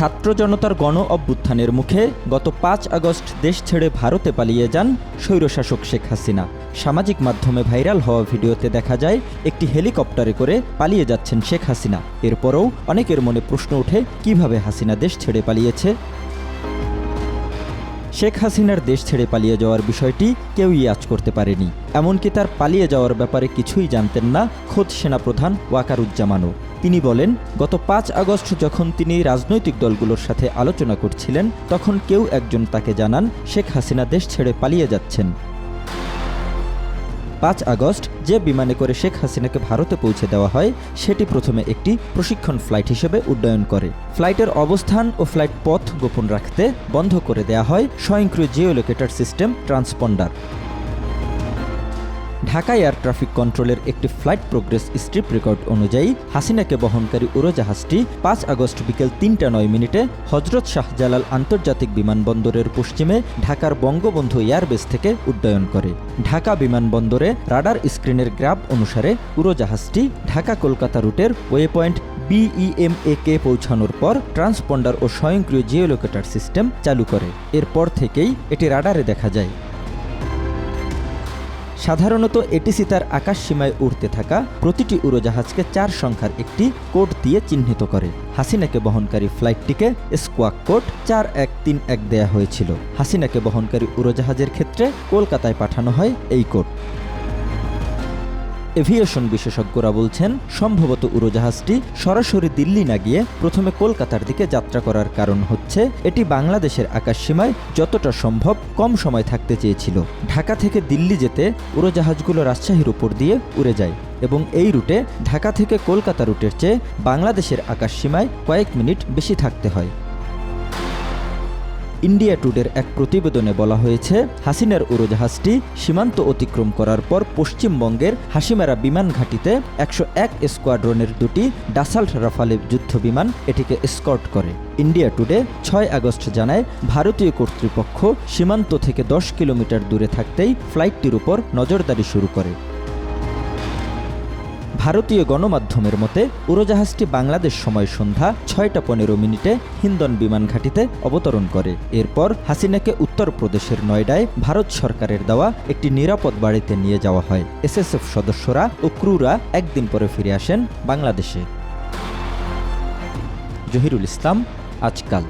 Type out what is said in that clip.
ছাত্র জনতার গণ অভ্যুত্থানের মুখে গত পাঁচ আগস্ট দেশ ছেড়ে ভারতে পালিয়ে যান স্বৈরশাসক শেখ হাসিনা। সামাজিক মাধ্যমে ভাইরাল হওয়া ভিডিওতে দেখা যায়, একটি হেলিকপ্টারে করে পালিয়ে যাচ্ছেন শেখ হাসিনা। এরপরও অনেকের মনে প্রশ্ন ওঠে, কীভাবে হাসিনা দেশ ছেড়ে পালিয়েছে? শেখ হাসিনার দেশ ছেড়ে পালিয়ে যাওয়ার বিষয়টি কেউই আজ করতে পারেনি। এমনকি তার পালিয়ে যাওয়ার ব্যাপারে কিছুই জানতেন না খোদ সেনাপ্রধান ওয়াকারুজ্জামানও। তিনি বলেন, গত পাঁচ আগস্ট যখন তিনি রাজনৈতিক দলগুলোর সাথে আলোচনা করছিলেন, তখন কেউ একজন তাকে জানান, শেখ হাসিনা দেশ ছেড়ে পালিয়ে যাচ্ছেন। পাঁচ আগস্ট যে বিমানে করে শেখ হাসিনাকে ভারতে পৌঁছে দেওয়া হয়, সেটি প্রথমে একটি প্রশিক্ষণ ফ্লাইট হিসেবে উড্ডয়ন করে। ফ্লাইটের অবস্থান ও ফ্লাইট পথ গোপন রাখতে বন্ধ করে দেয়া হয় স্বয়ংক্রিয় geolocator system transponder. Dhaka air traffic কন্ট্রোলের একটি ফ্লাইট প্রোগ্রেস স্ট্রিপ রেকর্ড অনুযায়ী হাসিনাকে বহনকারী উড়োজাহাজটি পাঁচ আগস্ট বিকেল তিনটা নয় মিনিটে হজরত শাহজালাল আন্তর্জাতিক বিমানবন্দরের পশ্চিমে ঢাকার বঙ্গবন্ধু এয়ারবেস থেকে উড্ডয়ন করে। ঢাকা বিমানবন্দরে রাডার স্ক্রিনের গ্রাফ অনুসারে উড়োজাহাজটি ঢাকা কলকাতা রুটের ওয়ে পয়েন্ট বিইএমএ কে পৌঁছানোর পর ট্রান্সপন্ডার ও স্বয়ংক্রিয় জিওলোকেটার সিস্টেম চালু করে। এরপর থেকেই এটি রাডারে দেখা যায়। সাধারণত এটিসি তার আকাশ সীমায় উড়তে থাকা প্রতিটি উড়োজাহাজকে চার সংখ্যার একটি কোড দিয়ে চিহ্নিত করে। হাসিনাকে বহনকারী ফ্লাইটটিকে স্কোয়াক কোড চার এক তিন এক দেয়া হয়েছিল। হাসিনাকে বহনকারী উড়োজাহাজের ক্ষেত্রে কলকাতায় পাঠানো হয় এই কোড। এভিয়েশন বিশেষজ্ঞরা বলছেন, সম্ভবত উড়োজাহাজটি সরাসরি দিল্লি না গিয়ে প্রথমে কলকাতার দিকে যাত্রা করার কারণ হচ্ছে, এটি বাংলাদেশের আকাশসীমায় যতটা সম্ভব কম সময় থাকতে চেয়েছিল। ঢাকা থেকে দিল্লি যেতে উড়োজাহাজগুলো রাজশাহীর উপর দিয়ে উড়ে যায় এবং এই রুটে ঢাকা থেকে কলকাতা রুটের চেয়ে বাংলাদেশের আকাশসীমায় কয়েক মিনিট বেশি থাকতে হয়। ইন্ডিয়া টুডের এক প্রতিবেদনে বলা হয়েছে, হাসিনার উড়োজাহাজটি সীমান্ত অতিক্রম করার পর পশ্চিমবঙ্গের হাসিমারা বিমান ঘাঁটিতে একশো এক স্কোয়াড্রনের দুটি ডাসাল্ট রাফালে যুদ্ধ বিমান এটিকে স্কর্ট করে। ইন্ডিয়া টুডে ছয় আগস্ট জানায়, ভারতীয় কর্তৃপক্ষ সীমান্ত থেকে দশ কিলোমিটার দূরে থাকতেই ফ্লাইটটির উপর নজরদারি শুরু করে। ভারতীয় গণমাধ্যমের মতে, উড়োজাহাজটি বাংলাদেশ সময় সন্ধ্যা ছয়টা পনেরো মিনিটে হিন্দন বিমান ঘাঁটিতে অবতরণ করে। এরপর হাসিনাকে উত্তরপ্রদেশের নয়ডায় ভারত সরকারের দেওয়া একটি নিরাপদ বাড়িতে নিয়ে যাওয়া হয়। এসএসএফ সদস্যরা ও ক্রুরা একদিন পরে ফিরে আসেন বাংলাদেশে। জহিরুল ইসলাম, আজকাল।